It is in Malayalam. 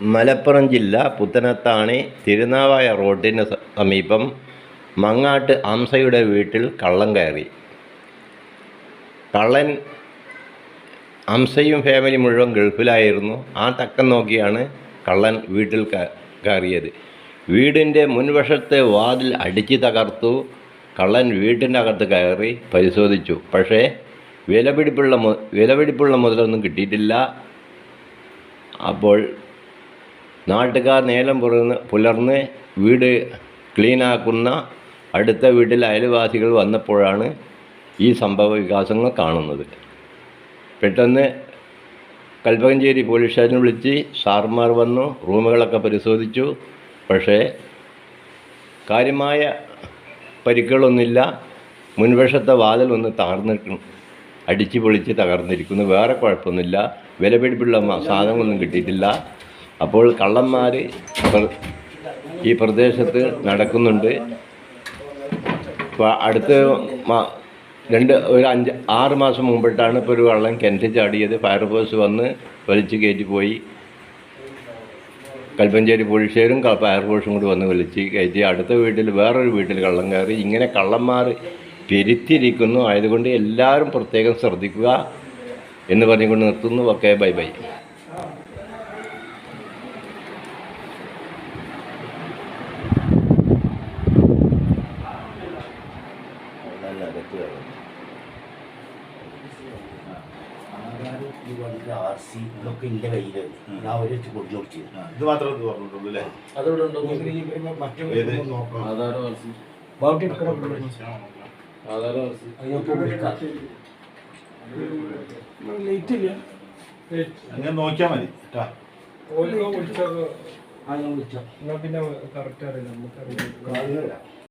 മലപ്പുറം ജില്ല പുത്തനത്താണി തിരുനാവായ റോഡിന് സമീപം മങ്ങാട്ട് അംസയുടെ വീട്ടിൽ കള്ളൻ കയറി. കള്ളൻ അംസയും ഫാമിലി മുഴുവൻ ഗൾഫിലായിരുന്നു. ആ തക്കം നോക്കിയാണ് കള്ളൻ വീട്ടിൽ കയറിയത്. വീടിന്റെ മുൻവശത്തെ വാതിൽ അടിച്ചു തകർത്തു. കള്ളൻ വീട്ടിന്റെ അകത്ത് കയറി പരിശോധിച്ചു. പക്ഷേ വിലപിടിപ്പുള്ള വിലപിടിപ്പുള്ള മുതലൊന്നും കിട്ടിയിട്ടില്ല. അപ്പോൾ നാട്ടുകാർ നേരം പുലർന്ന് പുലർന്ന് വീട് ക്ലീനാക്കുന്ന അടുത്ത വീട്ടിൽ അയൽവാസികൾ വന്നപ്പോഴാണ് ഈ സംഭവ വികാസങ്ങൾ കാണുന്നത്. പെട്ടെന്ന് കൽപ്പകഞ്ചേരി പോലീസ് സ്റ്റേഷനിൽ വിളിച്ച് സാർമാർ വന്നു റൂമുകളൊക്കെ പരിശോധിച്ചു. പക്ഷേ കാര്യമായ പരിക്കുകളൊന്നുമില്ല. മുൻവശത്തെ വാതിൽ ഒന്ന് തകർന്നിരിക്കുന്നു അടിച്ചു പൊളിച്ച് തകർന്നിരിക്കുന്നു. വേറെ കുഴപ്പമൊന്നുമില്ല. വിലപിടിപ്പുള്ള സാധനങ്ങളൊന്നും കിട്ടിയിട്ടില്ല. അപ്പോൾ കള്ളന്മാർ ഈ പ്രദേശത്ത് നടക്കുന്നുണ്ട്. അടുത്ത രണ്ട് ഒരു അഞ്ച് ആറ് മാസം മുമ്പിട്ടാണ് ഇപ്പോൾ ഒരു വള്ളം കിണറ്റിൽ ചാടിയത്. ഫയർഫോഴ്സ് വന്ന് വലിച്ച് കയറ്റി പോയി. കൽപ്പഞ്ചേരി പോലീസുകാരും ഫയർഫോഴ്സും കൂടി വന്ന് വലിച്ച് കയറ്റി. അടുത്ത വീട്ടിൽ വേറൊരു വീട്ടിൽ കള്ളം കയറി. ഇങ്ങനെ കള്ളന്മാർ പെരുത്തിരിക്കുന്നു ആയതുകൊണ്ട് എല്ലാവരും പ്രത്യേകം ശ്രദ്ധിക്കുക എന്ന് പറഞ്ഞുകൊണ്ട് നിർത്തുന്നു. Okay bye bye. ഈ വണ്ടിയുടെ ആർ സി ഇതൊക്കെ എന്റെ കയ്യിൽ ഞാൻ വെച്ച് കൊടുത്തു നോക്കി ഇത് മാത്രമേ ഇത് പറഞ്ഞിട്ടുള്ളൂ അല്ലേ? മറ്റു ഏത്? നോക്കണം. ആധാർ വർഷം ബാക്കി എടുക്കണം ആധാർ വർഷം അതിനൊക്കെ വിളിക്കാം അങ്ങനെ നോക്കിയാൽ മതി കേട്ടാ ആ ഞാൻ എന്നാ പിന്നെ കറക്റ്റ് നമുക്കറിയില്ല. കാണുന്നില്ല